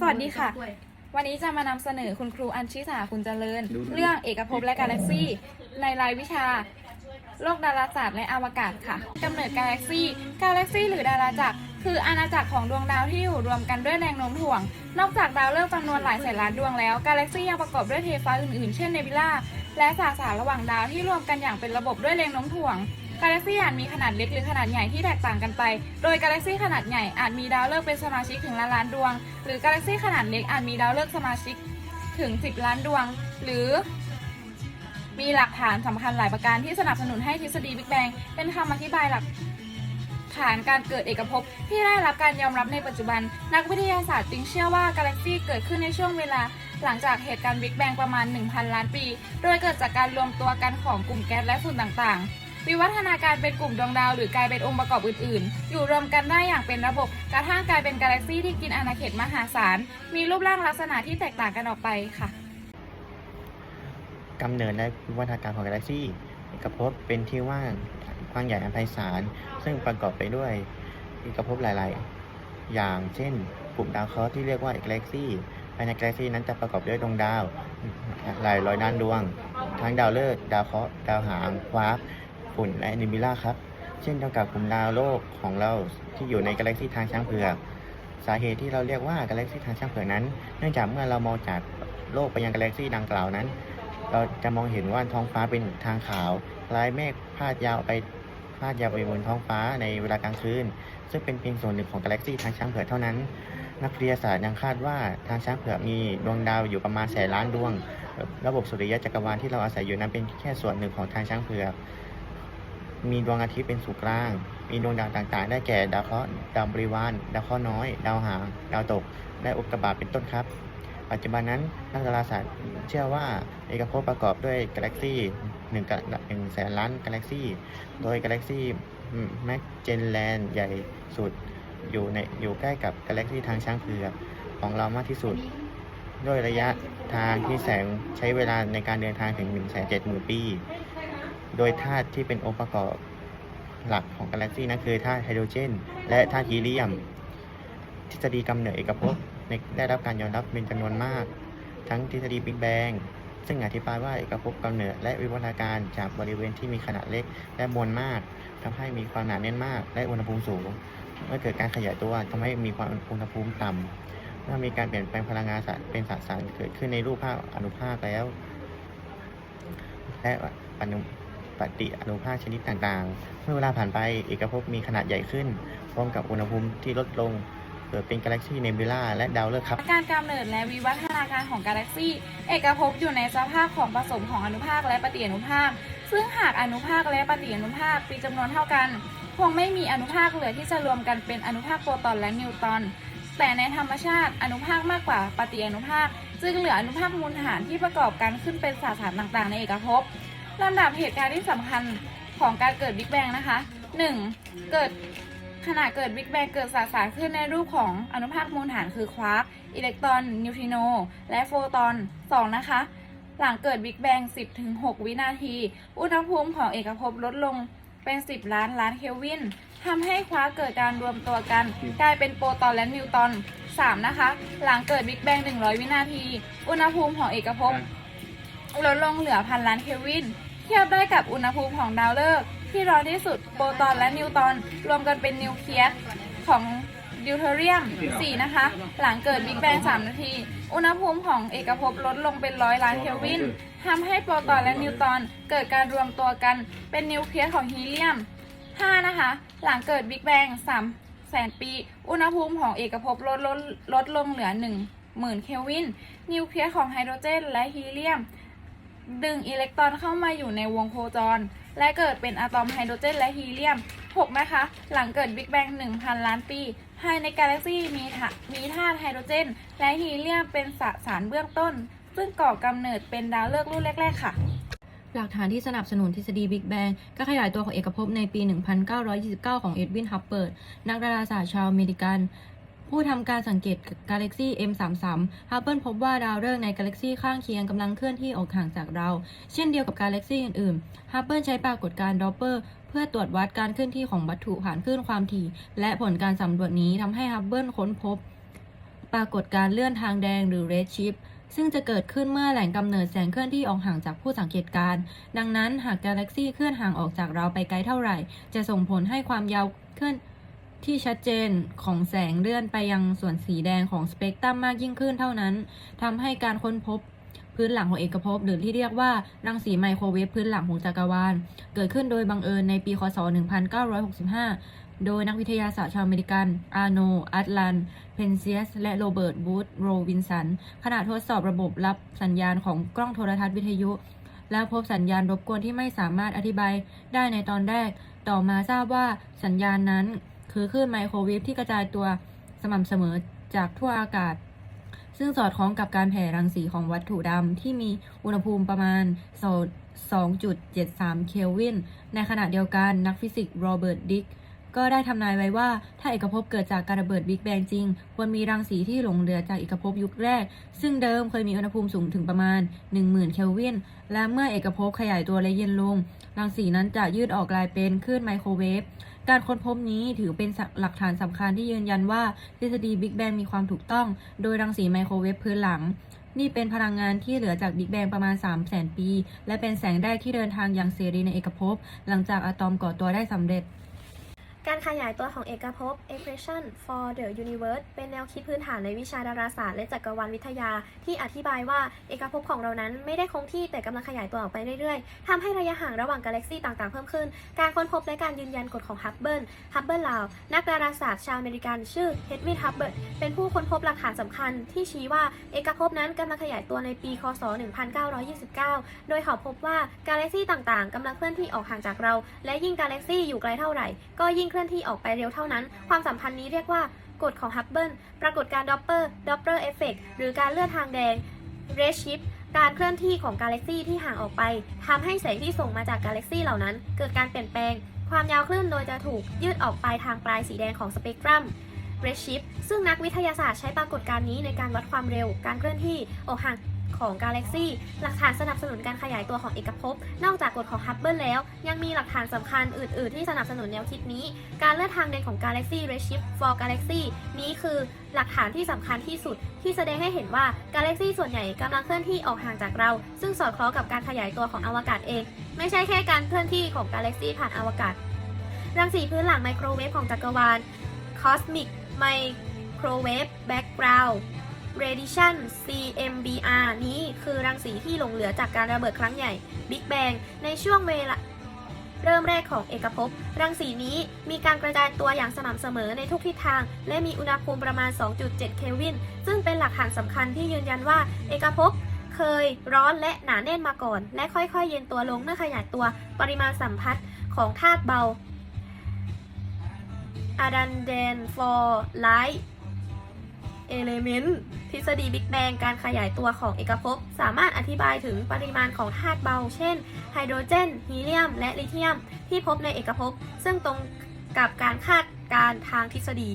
สวัสดีค่ะ วันนี้จะมานำเสนอคุณครูอัญชิสาคุณเจริญ เรื่องเอกภพและกาแล็กซี่ ในรายวิชา โลกดาราศาสตร์และอวกาศค่ะกำเนิดกาแล็กซี่ กาแล็กซี่หรือดาราจักรคืออาณาจักรของดวงดาวที่อยู่รวมกันด้วยแรงโน้มถ่วง นอกจากดาวฤกษ์จำนวนหลายแสนล้านดวงแล้ว กาแล็กซี่ยังประกอบด้วยเทฟ้าอื่นๆ เช่นเนบิล่า และสสารระหว่างดาวที่รวมกันอย่างเป็นระบบด้วยแรงโน้มถ่วง กาแล็กซี่อาจมีขนาดเล็กหรือขนาดใหญ่ที่แตกต่างกันไป โดยกาแล็กซี่ขนาดใหญ่อาจมีดาวฤกษ์เป็นสมาชิกถึงล้านล้านดวง หรือกาแล็กซี่ขนาดเล็กอาจมีดาวฤกษ์สมาชิกถึง 10 ล้านดวง หรือมีหลักฐานสำคัญหลายประการที่สนับสนุนให้ทฤษฎีบิ๊กแบงเป็นคำอธิบายหลักฐานการเกิดเอกภพที่ได้รับการยอมรับในปัจจุบัน นักวิทยาศาสตร์จึงเชื่อว่ากาแล็กซี่เกิดขึ้นในช่วงเวลา หลังจากเหตุการณ์บิ๊กแบงประมาณ 1,000 ล้านปี โดยเกิดจากการรวมตัวกันของกลุ่มแก๊สและฝุ่นต่างๆ วิวัฒนาการเป็นกลุ่มดวงดาวหรือกลายเป็นองค์ประกอบอื่นๆ อยู่รวมกันได้อย่างเป็นระบบกระทั่งกลายเป็นกาแล็กซี่ที่กินอาณาเขตมหาศาล มีรูปร่างลักษณะที่แตกต่างกันออกไปค่ะกำเนิดและวิวัฒนาการของกาแล็กซี่เอกภพเป็นที่ว่างกว้างใหญ่อันไพศาลซึ่งประกอบไปด้วยเอกภพหลาย ๆ อย่างเช่นกลุ่มดาวเคราะห์ที่เรียกว่ากาแล็กซี่ ภายในกาแล็กซี่นั้นจะประกอบด้วยดวงดาวหลายร้อยล้านดวง ทั้งดาวฤกษ์ดาวเคราะห์ดาวหางควาร์กฝุ่นและนิบิล่าครับ เช่นเดียวกับกลุ่มดาวโลกของเราที่อยู่ในกาแล็กซี่ทางช้างเผือกสาเหตุที่เราเรียกว่ากาแล็กซี่ทางช้างเผือกนั้น เนื่องจากเมื่อเรามองจากโลกไปยังกาแล็กซี่ดังกล่าวนั้น เราจะมองเห็นว่าท้องฟ้าเป็นทางขาวคล้ายเมฆพาดยาวไปพาดยาวไปบนท้องฟ้าในเวลากลางคืน ซึ่งเป็นเพียงส่วนหนึ่งของกาแล็กซี่ทางช้างเผือกเท่านั้น นักวิทยาศาสตร์ยังคาดว่าทางช้างเผือกมีดวงดาวอยู่ประมาณแสนล้านดวง ระบบสุริยะจักรวาลที่เราอาศัยอยู่นั้นเป็นแค่ส่วนหนึ่งของทางช้างเผือก มีดวงอาทิตย์เป็นศูนย์กลาง มีดวงดาวต่างๆ ได้แก่ดาวเคราะห์ดาวบริวาร ดาวเคราะห์น้อย ดาวหาง ดาวตก และอุกกาบาตเป็นต้นครับ ปัจจุบันนั้นนักดาราศาสตร์เชื่อว่าเอกภพประกอบด้วยกาแล็กซี่หนึ่งกะหนึ่งแสนล้านกาแล็กซี่ โดยกาแล็กซี่แมกเจนแลนใหญ่สุด อยู่ในอยู่ใกล้กับกาแล็กซี่ทางช้างเผือกของเรามากที่สุด ด้วยระยะทางที่แสงใช้เวลาในการเดินทางถึง 1 7 0 0 0 0ปี โดยธาตุที่เป็นองค์ประกอบหลักของกาแล็กซี่นั้นคือธาตุไฮโดรเจน และธาตุฮีเลียม ทฤษฎีกำเนิดเอกภพในได้รับการยอมรับเป็นจำนวนมาก ทั้งทฤษฎีบิ๊กแบงซึ่งอธิบายว่าเอกภพกำเนิดและวิวัฒนาการจากบริเวณที่มีขนาดเล็กและมวลมากทำให้มีความหนาแน่นมาก และอุณหภูมิสูง เมื่อเกิดการขยายตัวทำให้มีความอุณหภูมิต่ำเมื่อมีการเปลี่ยนแปลงพลังงานสารเป็นสสารเกิดขึ้นในรูปภาพอนุภาคแล้ว และอนุปฏิอนุภาคชนิดต่างๆ เมื่อเวลาผ่านไปเอกภพมีขนาดใหญ่ขึ้น พร้อมกับอุณหภูมิที่ลดลงเกิดเป็นกาแล็กซี่เนบิล่าและดาวฤกษ์ครับ การกำเนิดและวิวัฒนาการของกาแล็กซี่เอกภพอยู่ในสภาพของผสมของอนุภาคและปฏิอนุภาค ซึ่งหากอนุภาคและปฏิอนุภาคมีจำนวนเท่ากัน คงไม่มีอนุภาคเหลือที่จะรวมกันเป็นอนุภาคโปรตอนและนิวตรอน แต่ในธรรมชาติอนุภาคมากกว่าปฏิอนุภาค จึงเหลืออนุภาคมูลฐานที่ประกอบกันขึ้นเป็นสสารต่างๆ ในเอกภพลำดับเหตุการณ์ที่สำคัญของการเกิดบิ๊กแบงนะคะ 1. เกิดขณะเกิดบิ๊กแบงเกิดสสารขึ้นในรูปของอนุภาคมูลฐานคือควาร์กอิเล็กตรอน นิวทริโน และโฟตอน 2 นะคะ หลังเกิดบิ๊กแบง10-6 วินาที อุณหภูมิของเอกภพลดลง เป็น 10 ล้านล้านเคลวินทำให้ควาร์กเกิดการรวมตัวกัน กลายเป็นโปรตอนและนิวตรอน 3 นะคะ หลังเกิดบิ๊กแบง 100 วินาที อุณหภูมิของเอกภพลดลงเหลือพันล้านเคลวิน เทียบได้กับอุณหภูมิของดาวฤกษ์ที่ร้อนที่สุดโปรตอนและนิวตรอน รวมกันเป็นนิวเคลียสของ ดิวเทเรียม 4 นะคะ หลังเกิดบิ๊กแบง 3 นาที อุณหภูมิของเอกภพลดลงเป็นร้อยล้านเคลวินทำให้โปรตอนและนิวตรอนเกิดการรวมตัวกันเป็นนิวเคลียสของฮีเลียม 5 นะคะ หลังเกิดบิ๊กแบง 3 แสนปี อุณหภูมิของเอกภพลดลดลดลงเหลือ1 0,000เคลวิน นิวเคลียสของไฮโดรเจนและฮีเลียม ดึงอิเล็กตรอนเข้ามาอยู่ในวงโคจร และเกิดเป็นอะตอมไฮโดรเจนและฮีเลียม 6 นะคะ หลังเกิดบิ๊กแบง1,000 ล้านปี ภายในกาแล็กซี่มีธามีธาตุไฮโดรเจน และฮีเลียมเป็นสสารเบื้องต้น ซึ่งก่อกำเนิดเป็นดาวฤกษ์รุ่นแรก ๆ ค่ะหลักฐานที่สนับสนุนทฤษฎีบิ๊กแบงก็ขยายตัวของเอกภพในปี 1929 ของเอ็ดวิน ฮับเบิร์ตนักดาราศาสตร์ชาวอเมริกัน ผู้ทำการสังเกตกาแล็กซี่ M33 ฮับเบิลพบว่าดาวฤกษ์ในกาแล็กซี่ข้างเคียงกำลังเคลื่อนที่ออกห่างจากเรา เช่นเดียวกับกาแล็กซี่อื่นๆฮับเบิลใช้ปรากฏการณ์ดอปเปอร์เพื่อตรวจวัดการเคลื่อนที่ของวัตถุผ่านคลื่นความถี่ และผลการสำรวจนี้ทำให้ฮับเบิลค้นพบ ปรากฏการณ์เลื่อนทางแดงหรือ red shift ซึ่งจะเกิดขึ้นเมื่อแหล่งกำเนิดแสงเคลื่อนที่ออกห่างจากผู้สังเกตการณ์ดังนั้นหากกาแล็กซี่เคลื่อนห่างออกจากเราไปไกลเท่าไหร่ จะส่งผลให้ความยาวเคลื่อน ที่ชัดเจนของแสงเลื่อนไปยังส่วนสีแดงของสเปกตรัมมากยิ่งขึ้นเท่านั้นทำให้การค้นพบพื้นหลังของเอกภพหรือที่เรียกว่ารังสีไมโครเวฟพื้นหลังของจักรวาล เกิดขึ้นโดยบังเอิญในปีคศ 1965 โดยนักวิทยาศาสตร์ชาวอเมริกัน อาร์โน อัตลัน เพนเซียส และโรเบิร์ต บูธโรวินสัน ขณะทดสอบระบบรับสัญญาณของกล้องโทรทัศน์วิทยุ และพบสัญญาณรบกวนที่ไม่สามารถอธิบายได้ในตอนแรก ต่อมาทราบว่าสัญญาณนั้น คือคลื่นไมโครเวฟที่กระจายตัวสม่ำเสมอจากทั่วอากาศ ซึ่งสอดคล้องกับการแผ่รังสีของวัตถุดำที่มีอุณหภูมิประมาณ 2.73 เคลวิน ในขณะเดียวกันนักฟิสิกส์โรเบิร์ตดิกก็ได้ทำนายไว้ว่าถ้าเอกภพเกิดจากการระเบิดบิ๊กแบงจริง ควรมีรังสีที่หลงเหลือจากเอกภพยุคแรก ซึ่งเดิมเคยมีอุณหภูมิสูงถึงประมาณ 10,000 เคลวิน และเมื่อเอกภพขยายตัวและเย็นลง รังสีนั้นจะยืดออกกลายเป็นคลื่นไมโครเวฟ การค้นพบนี้ถือเป็นหลักฐานสำคัญที่ยืนยันว่าทฤษฎีบิ๊กแบงมีความถูกต้อง โดยรังสีไมโครเวฟพื้นหลัง นี่เป็นพลังงานที่เหลือจากบิ๊กแบงประมาณ 3 0 0แสนปี และเป็นแสงแรกที่เดินทางอย่างเสรีในเอกภพ หลังจากอะตอมก่อตัวได้สำเร็จ การขยายตัวของเอกภพ Equation for the Universe เป็นแนวคิดพื้นฐานในวิชาดาราศาสตร์และจักรวาลวิทยา ที่อธิบายว่าเอกภพของเรานั้นไม่ได้คงที่แต่กำลังขยายตัวออกไปเรื่อยๆ ทำให้ระยะห่างระหว่างกาแล็กซีต่างๆ เพิ่มขึ้น การค้นพบและการยืนยันกฎของฮับเบิล ฮับเบิลลาว นักดาราศาสตร์ชาวอเมริกันชื่อเฮดวิดฮับเบิลเป็นผู้ค้นพบหลักฐานสำคัญ ที่ชี้ว่าเอกภพนั้นกำลังขยายตัวในปี คศ 1929 โดยเขาพบว่ากาแล็กซีต่างๆกำลังเคลื่อนที่ออกห่างจากเรา และยิ่งกาแล็กซีอยู่ไกลเท่าไหร่ ก็ยิ่งเคลื่อนที่ออกไปเร็วเท่านั้น ความสัมพันธ์นี้เรียกว่ากฎของฮับเบิลปรากฏการดอปเปอร์ดอปเปอร์เอฟเฟกหรือการเลื่อนทางแดงเรดชิฟการเคลื่อนที่ของกาแล็กซี่ที่ห่างออกไปทำให้แสงที่ส่งมาจากกาแล็กซี่เหล่านั้น เกิดการเปลี่ยนแปลง ความยาวคลื่นโดยจะถูกยืดออกไปทางปลายสีแดงของสเปกตรัมเรดชิฟซึ่งนักวิทยาศาสตร์ใช้ปรากฏการณ์นี้ในการวัดความเร็ว การเคลื่อนที่ออกห่าง ของกาแล็กซีหลักฐานสนับสนุนการขยายตัวของเอกภพ นอกจากกฎของฮับเบิลแล้ว ยังมีหลักฐานสำคัญอื่น ๆ ที่สนับสนุนแนวคิดนี้ การเลื่อนทางเดินของ Galaxy Redshift for Galaxy นี้คือหลักฐานที่สำคัญที่สุด ที่แสดงให้เห็นว่า Galaxy ส่วนใหญ่กำลังเคลื่อนที่ออกห่างจากเรา ซึ่งสอดคล้องกับการขยายตัวของอวกาศเอง ไม่ใช่แค่การเคลื่อนที่ของ Galaxy ผ่านอวกาศ รังสีพื้นหลังไมโครเวฟของจักรวาล Cosmic Microwave Background Radiation CMBR นี้คือรังสีที่หลงเหลือจากการระเบิดครั้งใหญ่ Big Bang ในช่วงเวลาเริ่มแรกของเอกภพ รังสีนี้มีการกระจายตัวอย่างสม่ำเสมอในทุกทิศทาง และมีอุณหภูมิประมาณ 2.7 เคลวิน ซึ่งเป็นหลักฐานสำคัญที่ยืนยันว่าเอกภพเคยร้อนและหนาแน่นมาก่อน และค่อยๆ เย็นตัวลงเมื่อขยายตัวปริมาณสัมพัทธ์ของธาตุเบา a d a n d a n for light เอเลเมนต์ทฤษฎีบิ๊กแบงการขยายตัวของเอกภพ สามารถอธิบายถึงปริมาณของธาตุเบา เช่น ไฮโดรเจน ฮีเลียม และลิเทียม ที่พบในเอกภพ ซึ่งตรงกับการคาดการทางทฤษฎี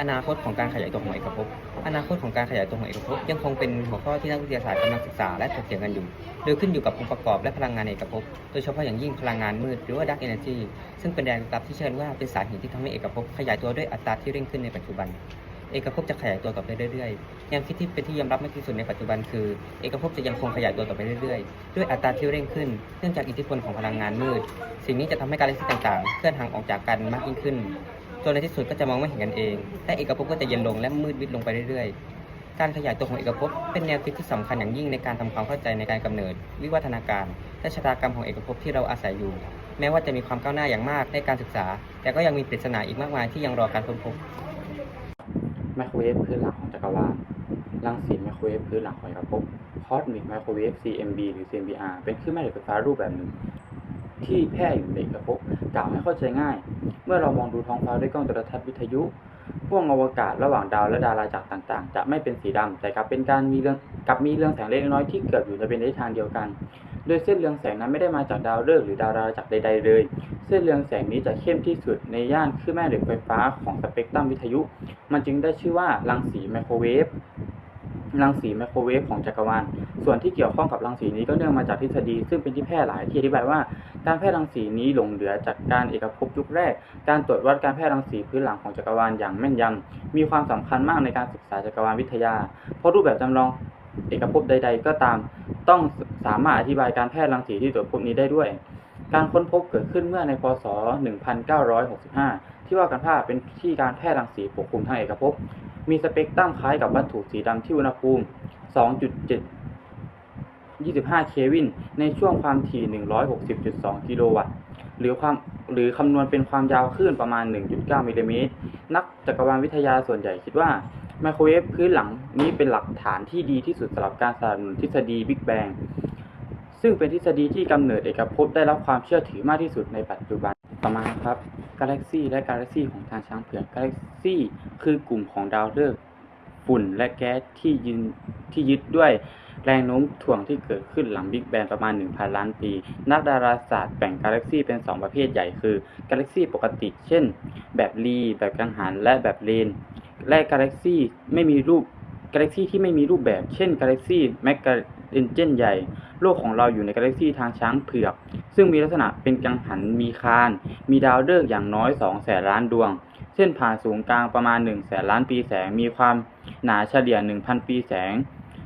อนาคตของการขยายตัวของเอกภพ อนาคตของการขยายตัวของเอกภพยังคงเป็นหัวข้อที่นักวิทยาศาสตร์กำลังศึกษาและถกเถียงกันอยู่ โดยขึ้นอยู่กับองค์ประกอบและพลังงานในเอกภพ โดยเฉพาะอย่างยิ่งพลังงานมืดหรือว่า dark energy ซึ่งเป็นแรงลึกลับที่เชื่อว่าเป็นสาเหตุที่ทำให้เอกภพขยายตัวด้วยอัตราที่เร่งขึ้นในปัจจุบัน เอกภพจะขยายตัวต่อไปเรื่อยๆแนวคิดที่เป็นที่ยอมรับมากที่สุดในปัจจุบันคือ เอกภพจะยังคงขยายตัวต่อไปเรื่อยๆ ด้วยอัตราที่เร่งขึ้น เนื่องจากอิทธิพลของพลังงานมืด สิ่งนี้จะทำให้กาแล็กซี่ต่างๆ เคลื่อนห่างออกจากกันมากยิ่งขึ้น จนในที่สุดก็จะมองไม่เห็นกันเองและเอกภพก็จะเย็นลงและมืดมิดลงไปเรื่อยๆ การขยายตัวของเอกภพเป็นแนวคิดที่สำคัญอย่างยิ่งในการทำความเข้าใจในการกำเนิด วิวัฒนาการและชะตากรรมของเอกภพที่เราอาศัยอยู่ แม้ว่าจะมีความก้าวหน้าอย่างมากในการศึกษา แต่ก็ยังมีปริศนาอีกมากมายที่ยังรอการค้นพบไมโครเวฟพื้นหลังของจักรวาลรังสีไมโครเวฟพื้นหลังของจักภพ Cosmic Microwave CMB หรือ CMBR เป็นคลื่นแม่เหล็กไฟฟ้ารูปแบบหนึ่ง ที่แพร่อยู่ในจักภพกล่าวให้เข้าใจง่าย เมื่อเรามองดูท้องฟ้าด้วยกล้องโทรทัศน์วิทยุห้วงอวกาศระหว่างดาวและดาราจักรต่างๆ จะไม่เป็นสีดำแต่กลับเป็นการมีเรื่องกับมีเรืองแสงเล็กน้อยที่เกือบอยู่จะเป็นในทิศทางเดียวกัน โดยเส้นเรืองแสงนั้นไม่ได้มาจากดาวฤกษ์หรือดาวดาราจักรใดๆเลย เส้นเรืองแสงนี้จะเข้มที่สุดในย่านคลื่นแม่เหล็กไฟฟ้าของสเปกตรัมวิทยุ มันจึงได้ชื่อว่ารังสีไมโครเวฟ รังสีไมโครเวฟของจักรวาล ส่วนที่เกี่ยวข้องกับรังสีนี้ก็เนื่องมาจากทฤษฎี ซึ่งเป็นที่แพร่หลายที่อธิบายว่า การแพร่รังสีนี้หลงเหลือจากการเอกภพยุคแรก การตรวจวัดการแพร่รังสีพื้นหลังของจักรวาลอย่างแม่นยำมีความสำคัญมากในการศึกษาจักรวาลวิทยา เพราะรูปแบบจำลองเอกภพใด ๆ ก็ตาม ต้องสามารถอธิบายการแพร่รังสีที่ตรวจพบนี้ได้ด้วย การค้นพบเกิดขึ้นเมื่อในพศ 1965 ที่ว่ากันว่าเป็นที่การแพร่รังสีปกคลุมทางเอกภพมีสเปกตรัมคล้ายกับวัตถุสีดำที่อุณหภูมิ 2.7 25 เควิน ในช่วงความถี่ 160.2 กิโลวัตต์ หรือความหรือคำนวณเป็นความยาวคลื่นประมาณ 1.9 มิลลิเมตร นักจักรวาลวิทยาส่วนใหญ่คิดว่าไมโครเวฟพื้นหลังนี้เป็นหลักฐานที่ดีที่สุดสำหรับการสนับสนุนทฤษฎีบิ๊กแบงซึ่งเป็นทฤษฎีที่กำเนิดเอกภพได้รับความเชื่อถือมากที่สุดในปัจจุบัน ต่อมาครับกาแล็กซีและกาแล็กซีของทางช้างเผือกกาแล็กซีคือกลุ่มของดาวฤกษ์ฝุ่นและแก๊สที่ยืนที่ยึดด้วยแรงโน้มถ่วงที่เกิดขึ้นหลังบิ๊กแบงประมาณ 1,000 ล้านปี นักดาราศาสตร์แบ่งกาแล็กซีเป็น 2 ประเภทใหญ่คือกาแล็กซีปกติ เช่น แบบรีแบบกังหันและแบบเลน และกาแล็กซีไม่มีรูปกาแล็กซีที่ไม่มีรูปแบบ เช่นกาแล็กซีแมกกาเอนเจนใหญ่ โลกของเราอยู่ในกาแล็กซีทางช้างเผือก ซึ่งมีลักษณะเป็นกังหันมีคาน มีดาวฤกษ์อย่างน้อย2แสนล้านดวง เส้นผ่านศูนย์กลางประมาณ1แสนล้านปีแสง มีความหนาเฉลี่ย 1,000 ปีแสง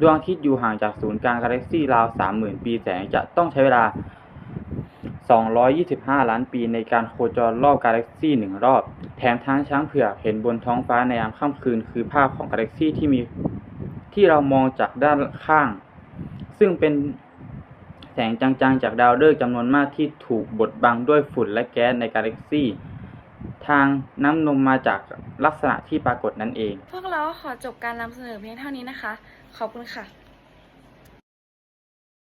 ดวงอาทิตย์อยู่ห่างจากศูนย์กลางกาแล็กซีราว 30,000 ปีแสง จะต้องใช้เวลา 225 ล้านปีในการโคจรรอบกาแล็กซีหนึ่งรอบ แถมทางช้างเผือกเห็นบนท้องฟ้าในยามค่ำคืน คือภาพของกาแล็กซีที่มีที่เรามองจากด้านข้าง ซึ่งเป็น แสงจางๆ จากดาวฤกษ์จำนวนมากที่ถูกบดบังด้วยฝุ่นและแก๊สในกาแล็กซีทางน้ำนมมาจากลักษณะที่ปรากฏนั่นเอง พวกเราขอจบการนำเสนอเพียงเท่านี้นะคะ ขอบคุณค่ะ